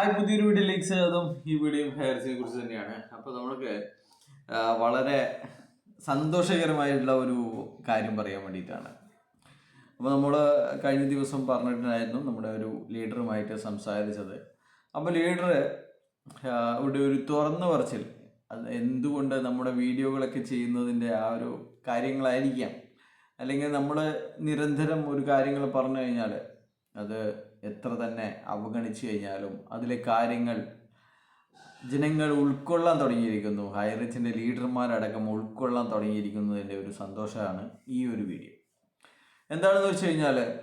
Hi പുതിയൊരു വീഡിയോയിലേക്ക് സ്വാഗതം. ഈ വീഡിയോയും ഹെയർസിനെ കുറിച്ച് തന്നെയാണ്. അപ്പോൾ നമ്മൾക്ക് വളരെ സന്തോഷകരമായിട്ടുള്ള ഒരു കാര്യം പറയാൻ വേണ്ടിയിട്ടാണ്. അപ്പോൾ നമ്മൾ കഴിഞ്ഞ ദിവസം പറഞ്ഞിട്ടുണ്ടായിരുന്നു നമ്മുടെ ഒരു ലീഡറുമായിട്ട് സംസാരിച്ചത്. അപ്പോൾ ലീഡർ ഇവിടെ ഒരു തുറന്നു പറച്ചിൽ. അത് എന്തുകൊണ്ട് നമ്മുടെ വീഡിയോകളൊക്കെ ചെയ്യുന്നതിന്റെ ആ ഒരു കാര്യങ്ങളായിരിക്കാം. അല്ലെങ്കിൽ നമ്മൾ നിരന്തരം ഒരു കാര്യങ്ങൾ പറഞ്ഞു കഴിഞ്ഞാൽ അത് എത്ര തന്നെ അവഗണിച്ചു കഴിഞ്ഞാലും അതിലെ കാര്യങ്ങൾ ജനങ്ങൾ ഉൾക്കൊള്ളാൻ തുടങ്ങിയിരിക്കുന്നു. ഹൈറിച്ചിന്റെ ലീഡർമാരടക്കം ഉൾക്കൊള്ളാൻ തുടങ്ങിയിരിക്കുന്നതിന്റെ ഒരു സന്തോഷമാണ് ഈ ഒരു വീഡിയോ. എന്താണെന്ന് വെച്ച് കഴിഞ്ഞാൽ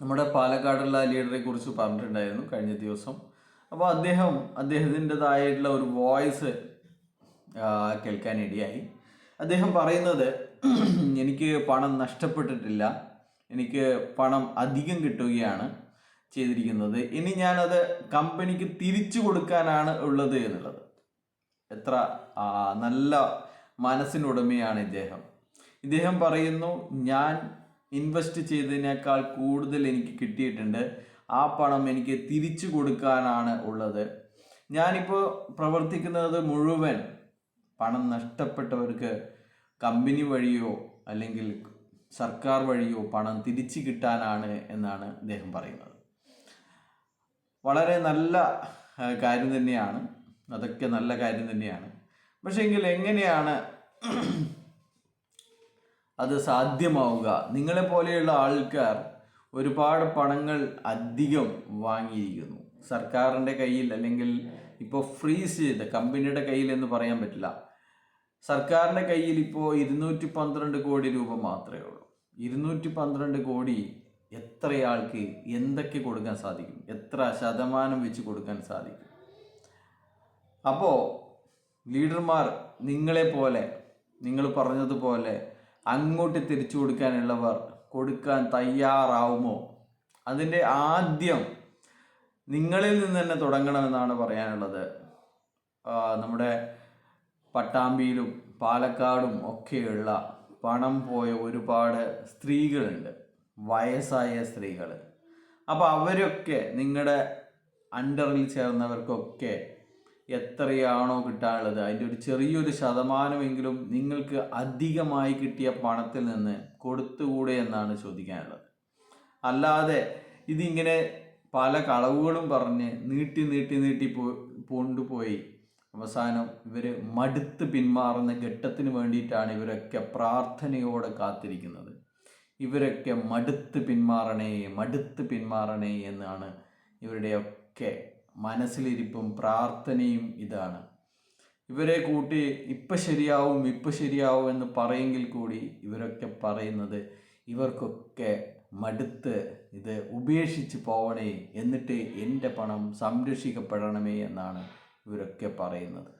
നമ്മുടെ പാലക്കാടുള്ള ലീഡറെ കുറിച്ച് പറഞ്ഞിട്ടുണ്ടായിരുന്നു കഴിഞ്ഞ ദിവസം. അപ്പോൾ അദ്ദേഹം അദ്ദേഹത്തിന്റെതായിട്ടുള്ള ഒരു വോയിസ് കേൾക്കാൻ കേൾക്കാനിടയായി അദ്ദേഹം പറയുന്നത് എനിക്ക് പണം നഷ്ടപ്പെട്ടിട്ടില്ല. എനിക്ക് പണം അധികം കിട്ടുകയാണ് ചെയ്തിരിക്കുന്നത്. ഇനി ഞാനത് കമ്പനിക്ക് തിരിച്ചു കൊടുക്കാനാണ് ഉള്ളത് എന്നുള്ളത്. എത്ര നല്ല മനസ്സിനുടമയാണ് ഇദ്ദേഹം. ഇദ്ദേഹം പറയുന്നു ഞാൻ ഇൻവെസ്റ്റ് ചെയ്തതിനേക്കാൾ കൂടുതൽ എനിക്ക് കിട്ടിയിട്ടുണ്ട്. ആ പണം എനിക്ക് തിരിച്ചു കൊടുക്കാനാണ് ഉള്ളത്. ഞാനിപ്പോൾ പ്രവർത്തിക്കുന്നത് മുഴുവൻ പണം നഷ്ടപ്പെട്ടവർക്ക് കമ്പനി വഴിയോ അല്ലെങ്കിൽ സർക്കാർ വഴിയോ പണം തിരിച്ചു കിട്ടാനാണ് എന്നാണ് അദ്ദേഹം പറയുന്നത്. വളരെ നല്ല കാര്യം തന്നെയാണ്. അതൊക്കെ നല്ല കാര്യം തന്നെയാണ്. പക്ഷേ എങ്കിൽ എങ്ങനെയാണ് അത് സാധ്യമാവുക? നിങ്ങളെ പോലെയുള്ള ആൾക്കാർ ഒരുപാട് പണങ്ങൾ അധികം വാങ്ങിയിരിക്കുന്നു. സർക്കാരിന്റെ കയ്യിൽ അല്ലെങ്കിൽ ഇപ്പോൾ ഫ്രീസ് ചെയ്ത കമ്പനിയുടെ കയ്യിൽ എന്ന് പറയാൻ പറ്റില്ല. സർക്കാരിന്റെ കയ്യിൽ ഇപ്പോൾ ഇരുന്നൂറ്റി പന്ത്രണ്ട് കോടി രൂപ മാത്രമേ ഉള്ളൂ. ഇരുന്നൂറ്റി പന്ത്രണ്ട് കോടി എത്രയാൾക്ക് എന്തൊക്കെ കൊടുക്കാൻ സാധിക്കും? എത്ര ശതമാനം വെച്ച് കൊടുക്കാൻ സാധിക്കും? അപ്പോൾ ലീഡർമാർ നിങ്ങളെ പോലെ നിങ്ങൾ പറഞ്ഞതുപോലെ അങ്ങോട്ട് തിരിച്ചു കൊടുക്കാനുള്ളവർ കൊടുക്കാൻ തയ്യാറാവുമോ? അതിന്റെ ആദ്യം നിങ്ങളിൽ നിന്ന് തന്നെ തുടങ്ങണമെന്നാണ് പറയാനുള്ളത്. നമ്മുടെ പട്ടാമ്പിയിലും പാലക്കാടും ഒക്കെയുള്ള പണം പോയ ഒരുപാട് സ്ത്രീകളുണ്ട്. വയസ്സായ സ്ത്രീകൾ അപ്പോൾ അവരൊക്കെ നിങ്ങളുടെ അണ്ടറിൽ ചേർന്നവർക്കൊക്കെ എത്രയാണോ കിട്ടാനുള്ളത്? അതിന്റെ ഒരു ചെറിയൊരു ശതമാനമെങ്കിലും നിങ്ങൾക്ക് അധികമായി കിട്ടിയ പണത്തിൽ നിന്ന് കൊടുത്തുകൂടെ എന്നാണ് ചോദിക്കാനുള്ളത്. അല്ലാതെ ഇതിങ്ങനെ പല കളവുകളും പറഞ്ഞ് നീട്ടി നീട്ടി നീട്ടി പോ കൊണ്ടുപോയി അവസാനം ഇവർ മടുത്ത് പിന്മാറുന്ന ഘട്ടത്തിന് വേണ്ടിയിട്ടാണ് ഇവരൊക്കെ പ്രാർത്ഥനയോടെ കാത്തിരിക്കുന്നത്. ഇവരൊക്കെ മടുത്ത് പിന്മാറണേ മടുത്ത് പിന്മാറണേ എന്നാണ് ഇവരുടെയൊക്കെ മനസ്സിലിരിപ്പും പ്രാർത്ഥനയും ഇതാണ്. ഇവരെ കൂട്ടി ഇപ്പം ശരിയാവും ഇപ്പം ശരിയാവും എന്ന് പറയെങ്കിൽ കൂടി ഇവരൊക്കെ പറയുന്നത് ഇവർക്കൊക്കെ മടുത്ത് ഇത് ഉപേക്ഷിച്ച് പോവണേ എന്നിട്ട് എന്റെ പണം സംരക്ഷിക്കപ്പെടണമേ എന്നാണ് ഇവരൊക്കെ പറയുന്നത്.